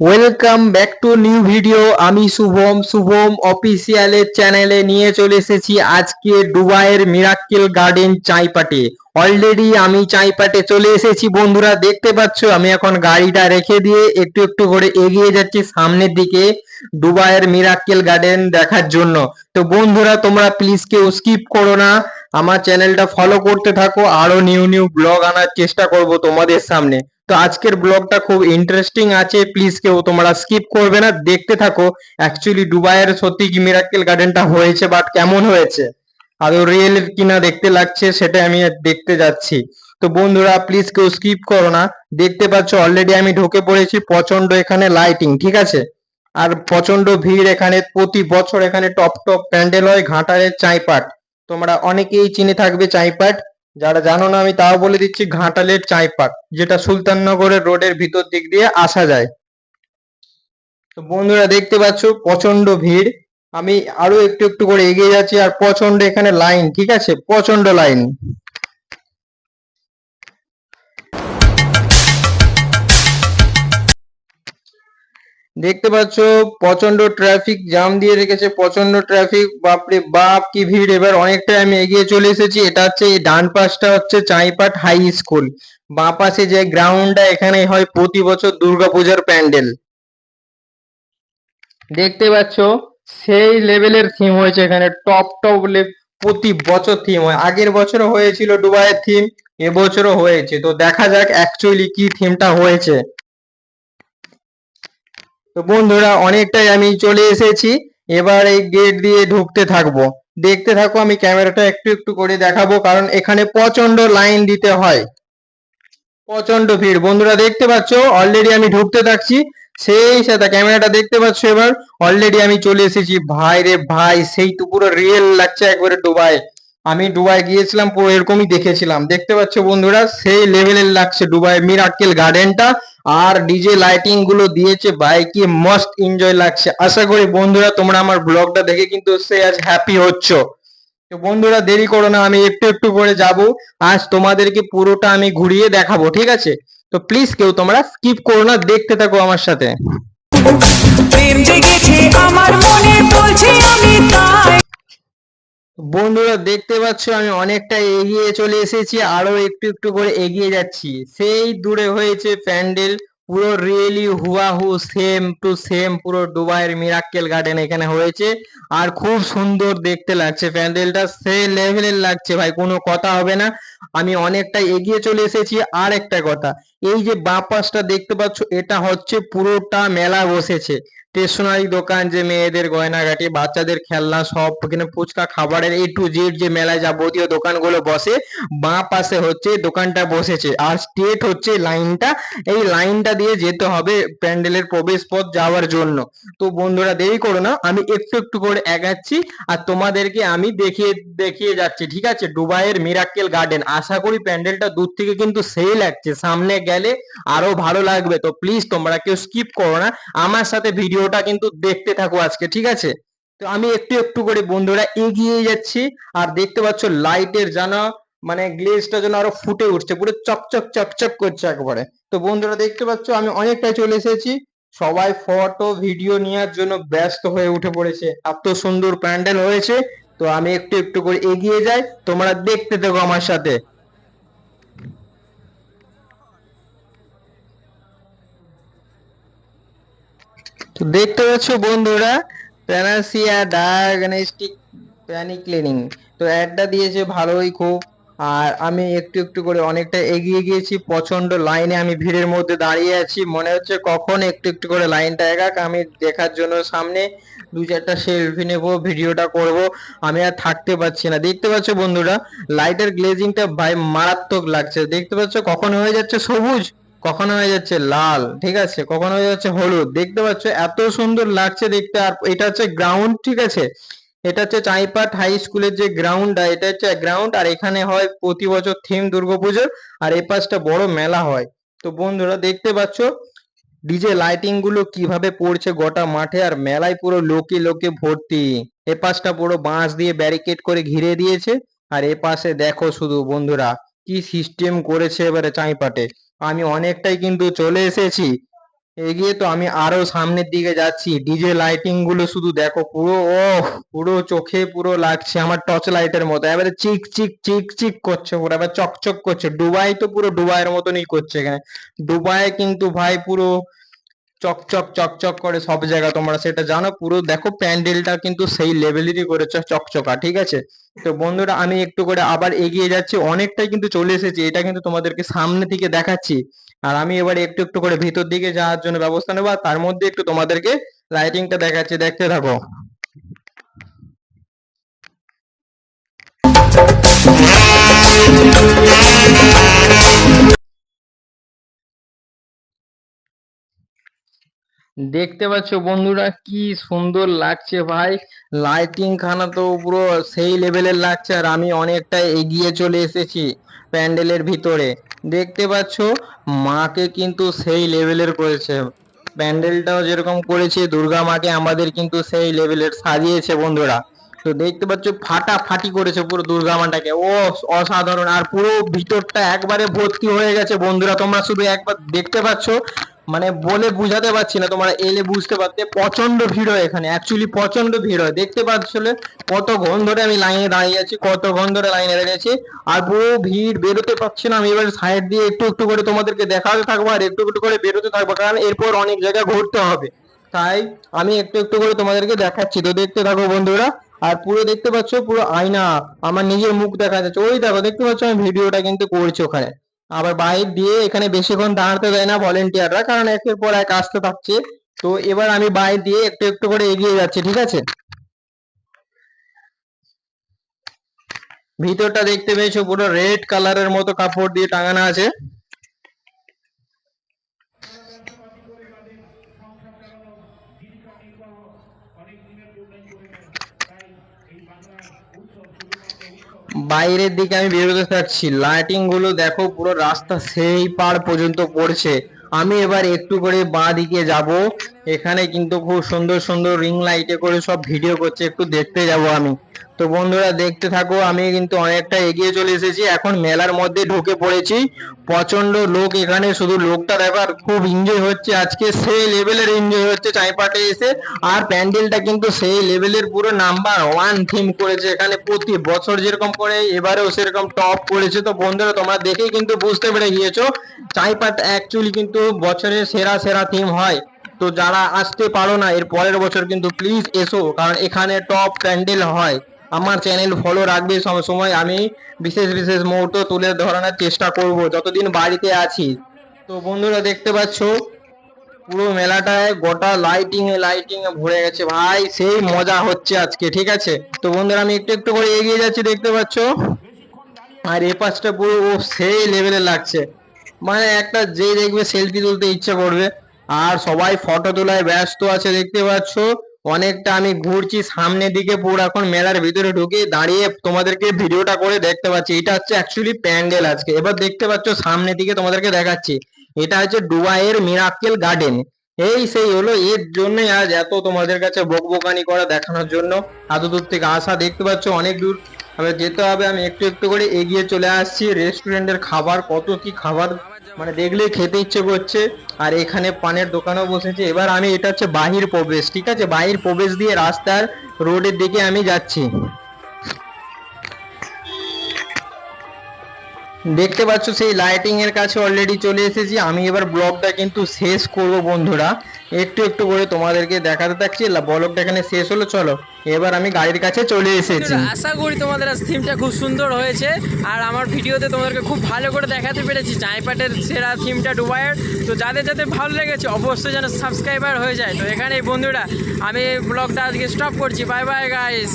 Welcome back to new video আমি শুভম শুভম অফিসিয়ালের চ্যানেলে নিয়ে চলে এসেছি আজকে দুবাইয়ের মিরাক্কেল গার্ডেন চাইপাটে। অলরেডি আমি চাইপাটে চলে এসেছি বন্ধুরা, দেখতে পাচ্ছ? আমি এখন গাড়িটা রেখে দিয়ে একটু একটু করে এগিয়ে যাচ্ছি সামনের দিকে দুবাইয়ের মিরাক্কেল গার্ডেন দেখার জন্য। তো বন্ধুরা, তোমরা প্লিজ কেউ স্কিপ করো না। আমার চ্যানেলটা ফলো করতে থাকো। আরও নিউ নিউ ব্লগ আনার চেষ্টা করব তোমাদের সামনে। তো আজকের ব্লগটা খুব ইন্টারেস্টিং আছে। প্লিজ কেউ তোমরা স্কিপ করবে না। দেখতে থাকো। অ্যাকচুয়ালি দুবাইয়ের সত্যি কি মিরাক্কেল গার্ডেনটা হয়েছে বাট কেমন হয়েছে? আদৌ রিয়েল কিনা দেখতে লাগছে সেটা আমি দেখতে যাচ্ছি। তো বন্ধুরা প্লিজ কেউ স্কিপ করো না। দেখতে পাচ্ছ অলরেডি আমি ঢুকে পড়েছি প্রচণ্ড এখানে লাইটিং ঠিক আছে? আর প্রচণ্ড ভিড় এখানে, প্রতি বছর এখানে টপ টপ প্যান্ডেল হয়, ঘাটালের চাইপাট। তোমরা অনেকেই চিনে থাকবে চাইপাট। যারা জানো না, আমি তাও বলে দিচ্ছি, ঘাটালের চাইপাক যেটা সুলতাননগরের রোডের ভিতর দিক দিয়ে আসা যায়। তো বন্ধুরা, দেখতে পাচ্ছ প্রচণ্ড ভিড়। আমি আরও একটু একটু করে এগিয়ে যাচ্ছি, আর প্রচণ্ড এখানে লাইন, ঠিক আছে? প্রচণ্ড লাইন। দেখতে পাচ্ছ প্রচণ্ড ট্রাফিক জাম দিয়ে রেখেছে প্রচণ্ড ট্রাফিক বাপরে বাপ কি ভিড়। এবার অনেকটাই আমি এগিয়ে চলে এসেছি, এটা হচ্ছে এই ডান পাশটা হচ্ছে চাইপাট হাই স্কুল বাঁ পাশে যে গ্রাউন্ডটা এখানে হয় প্রতি বছর দুর্গাপূজার প্যান্ডেল। দেখতে পাচ্ছ, সেই লেভেলের থিম হয়েছে এখানে টপ টপ প্রতি বছর থিম হয়। আগের বছরও হয়েছিল দুবাইয়ের থিম এবছরও হয়েছে। তো দেখা যাক অ্যাকচুয়ালি কি থিমটা হয়েছে। তো বন্ধুরা, অনেকটাই আমি চলে এসেছি। এবার এই গেট দিয়ে ঢুকতে থাকব। দেখতে থাকো, আমি ক্যামেরাটা একটু একটু করে দেখাবো, কারণ এখানে প্রচণ্ড লাইন দিতে হয়। প্রচণ্ড ভিড়। বন্ধুরা, দেখতে পাচ্ছ অলরেডি আমি ঢুকতে থাকছি। সেই সাথে ক্যামেরাটা দেখতে পাচ্ছ এবার অলরেডি আমি চলে এসেছি। ভাই রে ভাই সেই তো পুরো রিয়েল লাগছে একবারে দুবাই। আমি দুবাই গিয়েছিলাম, পুরো এরকমই দেখেছিলাম। দেখতে পাচ্ছ বন্ধুরা, সেই লেভেলের লাগছে দুবাই মিরাক্কেল গার্ডেনটা আর ডিজে লাইটিংগুলো দিয়েছে। ভাই, কি মস্ত এনজয় লাগছে। আশা করি বন্ধুরা, তোমরা আমার ব্লগটা দেখে কিন্তু সে আজ হ্যাপি হচ্ছ। তো বন্ধুরা, দেরি করো না, আমি একটু একটু করে যাব। আজ তোমাদেরকে পুরোটা আমি ঘুরিয়ে দেখাবো, ঠিক আছে? তো প্লিজ কেউ তোমরা স্কিপ করো না, দেখতে থাকো আমার সাথে। আমার মনে আমি তাই। বন্ধুরা, দেখতে পাচ্ছ আমি অনেকটা এগিয়ে চলে এসেছি, আরও একটু একটু করে এগিয়ে যাচ্ছি। সেই দূরে হয়েছে প্যান্ডেল, পুরো রিয়েলি হুয়াহু সেম টু সেম পুরো দুবাইয়ের মিরাক্কেল গার্ডেন এখানে হয়েছে। আর খুব সুন্দর দেখতে লাগছে প্যান্ডেলটা, সেই লেভেলের লাগছে ভাই, কোনো কথা হবে না। আমি অনেকটা এগিয়ে চলে এসেছি, আর একটা কথা, এই যে বাঁ পাশটা দেখতে পাচ্ছ, এটা হচ্ছে পুরোটা মেলা বসেছে। স্টেশনারি দোকান, যে মেয়েদের গয়নাগাটি, বাচ্চাদের খেলনা, সব এখানে ফুচকা, খাবারের এ টু জেড যে মেলায় যাবতীয় দোকানগুলো বসে, বাঁ পাশে হচ্ছে দোকানটা বসেছে। আর স্ট্রেট হচ্ছে লাইনটা, এই লাইনটা দিয়ে যেতে হবে প্যান্ডেলের প্রবেশ পথ যাওয়ার জন্য। তো বন্ধুরা, দেরি করো না, আমি একটু একটু করে এগাচ্ছি, আর তোমাদেরকে আমি দেখিয়ে দেখিয়ে যাচ্ছি, ঠিক আছে? দুবাইয়ের মিরাক্কেল গার্ডেন। আশা করি প্যান্ডেলটা দূর থেকে কিন্তু সেই লাগছে, সামনে গেলে আরও ভালো লাগবে। তো প্লিজ তোমরা কেউ স্কিপ করো না। আমার সাথে ভিডিওটা কিন্তু দেখতে থাকো আজকে, ঠিক আছে? তো আমি একটু একটু করে বন্ধুরা এগিয়ে যাচ্ছি, আর দেখতে পাচ্ছ লাইটের যেন মানে গ্লেজটা যেন আরও ফুটে উঠছে, পুরো চকচক চকচক করছে একবারে। তো বন্ধুরা দেখতে পাচ্ছ আমি অনেকটাই চলে এসেছি, সবাই ফটো, ভিডিও নেওয়ার জন্য ব্যস্ত হয়ে উঠে পড়েছে, এত সুন্দর প্যান্ডেল হয়েছে, তো আমি একটু একটু করে এগিয়ে যাই, তোমরা দেখতে থাকো আমার সাথে। তো দেখতে পাচ্ছ বন্ধুরা প্যানাসিয়া ডায়াগনস্টিক প্যানিক ক্লিনিং তো অ্যাডটা দিয়েছে ভালোই খুব, আর আমি একটু একটু করে অনেকটা এগিয়ে গিয়েছি প্রচণ্ড লাইনে আমি ভিড়ের মধ্যে দাঁড়িয়ে আছি। মনে হচ্ছে কখন একটু একটু করে লাইনটা এগাক আমি দেখার জন্য সামনে দু চারটা সেলফি নেব, ভিডিওটা করব। আমি আর থাকতে পারছি না। দেখতে পাচ্ছ বন্ধুরা লাইটের গ্লেজিংটা ভাই মারাত্মক লাগছে। দেখতে পাচ্ছ কখন হয়ে যাচ্ছে সবুজ? কখনো হয়ে যাচ্ছে লাল, ঠিক আছে? কখনো হয়ে যাচ্ছে হলুদ। দেখতে পাচ্ছ, এত সুন্দর লাগছে দেখতে। আর এটা হচ্ছে গ্রাউন্ড ঠিক আছে? এটা হচ্ছে চাইপাট হাই স্কুলের যে গ্রাউন্ডটা এটা হচ্ছে গ্রাউন্ড আর এখানে হয় প্রতি বছর থিম দুর্গাপুজোর আর এ পাশটা বড় মেলা হয়। তো বন্ধুরা, দেখতে পাচ্ছ ডিজে লাইটিংগুলো কীভাবে পড়ছে গোটা মাঠে, আর মেলায় পুরো লোকে লোকে ভর্তি। এ পাশটা পুরো বাঁশ দিয়ে ব্যারিকেড করে ঘিরে দিয়েছে। আর এ পাশে দেখো শুধু বন্ধুরা, কি সিস্টেম করেছে এবারে চাইপাটে। আমি অনেকটাই কিন্তু চলে এসেছি। এগিয়ে তো আমি আরও সামনের দিকে যাচ্ছি। ডিজে লাইটিংগুলো শুধু দেখো, পুরো ও পুরো চোখে পুরো লাগছে। আমার টর্চ লাইটের মতো। এবারে চিক চিক চিক চিক করছে পুরো। এবার চকচক করছে। ডুবাই তো পুরো ডুবাইয়ের মতনই করছে এখানে। ডুবাই কিন্তু ভাই পুরো চকচক চকচক করে সব জায়গা তোমরা সেটা জানো। পুরো দেখো প্যান্ডেলটা কিন্তু সেই লেভেলেরই করেছে চকচকা, ঠিক আছে? তো বন্ধুরা, আমি একটু করে আবার এগিয়ে যাচ্ছি। অনেকটাই কিন্তু চলে এসেছি, এটা কিন্তু তোমাদেরকে সামনে থেকে দেখাচ্ছি। আর আমি এবার একটু একটু করে ভেতর দিকে যাওয়ার জন্য ব্যবস্থা নেব, আর তার মধ্যে একটু তোমাদেরকে লাইটিংটা দেখাচ্ছি, দেখতে থাকো। দেখতে পাচ্ছ বন্ধুরা কি সুন্দর লাগছে ভাই। লাইটিং খানা তো পুরো সেই লেভেলের লাগছে আর আমি অনেকটা এগিয়ে চলে এসেছি প্যান্ডেলের ভিতরে। দেখতে পাচ্ছ মাকে কিন্তু সেই লেভেলের করেছে। প্যান্ডেলটাও যেরকম করেছে দুর্গা মাকে আমাদের কিন্তু সেই লেভেলের সাজিয়েছে বন্ধুরা। তো দেখতে পাচ্ছ ফাটাফাটি করেছে পুরো দুর্গা মাটাকে। ও অসাধারণ আর পুরো ভিতরটা একবারে ভর্তি হয়ে গেছে বন্ধুরা। তোমরা শুধু একবার দেখতে পাচ্ছ মানে বলে বুঝাতে পারছি না, তোমরা এলে বুঝতে পারতে প্রচণ্ড ভিড় হয় এখানে অ্যাকচুয়ালি প্রচণ্ড ভিড় হয়। দেখতে পাচ্ছিলে কতক্ষণ ধরে আমি লাইনে দাঁড়িয়ে আছি কতক্ষণ ধরে লাইনে দাঁড়িয়ে আছি। আর পুরো ভিড় বেরোতে পারছি না, আমি এবার সাইড দিয়ে একটু একটু করে তোমাদেরকে দেখাতে থাকব, আর একটু একটু করে বেরোতে থাকব, কারণ এরপর অনেক জায়গা ঘুরতে হবে। তাই আমি একটু একটু করে তোমাদেরকে দেখাচ্ছি, তো দেখতে থাকো বন্ধুরা। আর পুরো দেখতে পাচ্ছ, পুরো আয়না, আমার নিজের মুখ দেখা যাচ্ছে। ওই দেখো, দেখতে পাচ্ছ আমি ভিডিওটা কিন্তু করছি ওখানে। আবার বাইর দিয়ে এখানে বেশিক্ষণ দাঁড়াতে দেয় না ভলেন্টিয়াররা কারণ একের পর এক আসতে থাকছে। তো এবার আমি বাইর দিয়ে একটু একটু করে এগিয়ে যাচ্ছি, ঠিক আছে? ভিতরটা দেখতে পেয়েছ, পুরো রেড কালারের মতো কাপড় দিয়ে টাঙানো আছে। বাইরের দিকে আমি বেরোতে থাকছি লাইটিংগুলো দেখো, পুরো রাস্তা সেই পার পর্যন্ত পড়ছে। আমি এবার একটু করে বাঁ দিকে যাব। এখানে কিন্তু খুব সুন্দর সুন্দর রিং লাইটে করে সব ভিডিও করছে, একটু দেখতে যাব আমি। তো বন্ধুরা, দেখতে থাকো, আমি কিন্তু অনেকটা এগিয়ে চলে এসেছি। এখন মেলার মধ্যে ঢুকে পড়েছি। প্রচণ্ড লোক এখানে, শুধু লোকটা দেখো, আর খুব এনজয় হচ্ছে আজকে। সেই লেভেলের এনজয় হচ্ছে চাইপাটে এসে। আর প্যান্ডেলটা কিন্তু সেই লেভেলের পুরো নাম্বার ওয়ান থিম করেছে এখানে প্রতি বছর যেরকম করে, এবারেও সেরকম টপ করেছে। তো বন্ধুরা, তোমরা দেখেই কিন্তু বুঝতে পেরে গিয়েছো, চাইপাট অ্যাকচুয়ালি কিন্তু বছরের সেরা সেরা থিম হয়। তো যারা আসতে পারো না, এর পরের বছর কিন্তু প্লিজ এসো, কারণ এখানে টপ প্যান্ডেল হয়। আমার চ্যানেল ফলো রাখবে সময়, আমি বিশেষ বিশেষ মুহূর্ত তুলে ধরানোর চেষ্টা করব, যতদিন বাড়িতে আছি। তো বন্ধুরা দেখতে পাচ্ছ, পুরো মেলাটায় গোটা লাইটিং এ লাইটিং এ ভরে গেছে। ভাই, সেই মজা হচ্ছে আজকে, ঠিক আছে? তো বন্ধুরা, আমি একটু একটু করে এগিয়ে যাচ্ছি, দেখতে পাচ্ছ? আর এ পাশটা পুরো সেই লেভেলে লাগছে। মানে একটা যে দেখবে সেলফি তুলতে ইচ্ছে করবে। আর সবাই ফটো তোলায় ব্যস্ত আছে, দেখতে পাচ্ছ? অনেকটা আমি ঘুরছি সামনের দিকে, পুরো এখন মেলার ভিতরে ঢুকে দাঁড়িয়ে তোমাদেরকে ভিডিওটা করে দেখতে পাচ্ছি। এটা হচ্ছে অ্যাকচুয়ালি প্যান্ডেল আজকে। এবার দেখতে পাচ্ছ, সামনের দিকে তোমাদেরকে দেখাচ্ছি। এটা হচ্ছে ডুবাইয়ের মিরাক্কেল গার্ডেন এই সেই হলো, এর জন্যই আজ এত তোমাদের কাছে বকবকানি করা দেখানোর জন্য। এত দূর থেকে আসা, দেখতে পাচ্ছ, অনেক দূর। এবার যেতে হবে, আমি একটু একটু করে এগিয়ে চলে আসছি। রেস্টুরেন্টের খাবার, কত কি খাবার মানে দেখলেই খেতে ইচ্ছে করছে। আর এখানে পানের দোকানও বসেছে। এবার আমি, এটা হচ্ছে বাহির প্রবেশ, ঠিক আছে? বাহির প্রবেশ দিয়ে রাস্তার রোডের দিকে আমি যাচ্ছি। দেখতে পাচ্ছ, সেই লাইটিং এর কাছে অলরেডি চলে এসেছি। আমি এবার ব্লগটা কিন্তু শেষ করব, বন্ধুরা। একটু একটু করে তোমাদেরকে দেখাতে থাকছি। ব্লগটা এখানে শেষ হলো, চলো। এবার আমি গাড়ির কাছে চলে এসেছি। আশা করি তোমাদের আজ থিমটা খুব সুন্দর হয়েছে। আর আমার ভিডিওতে তোমাদেরকে খুব ভালো করে দেখাতে পেরেছি চাইপাটের সেরা থিমটা ডুবাইয়ের তো যাদের যাদের ভালো লেগেছে, অবশ্যই যেন সাবস্ক্রাইবার হয়ে যায়। তো এখানেই বন্ধুরা, আমি ব্লগটা আজকে স্টপ করছি। Bye bye guys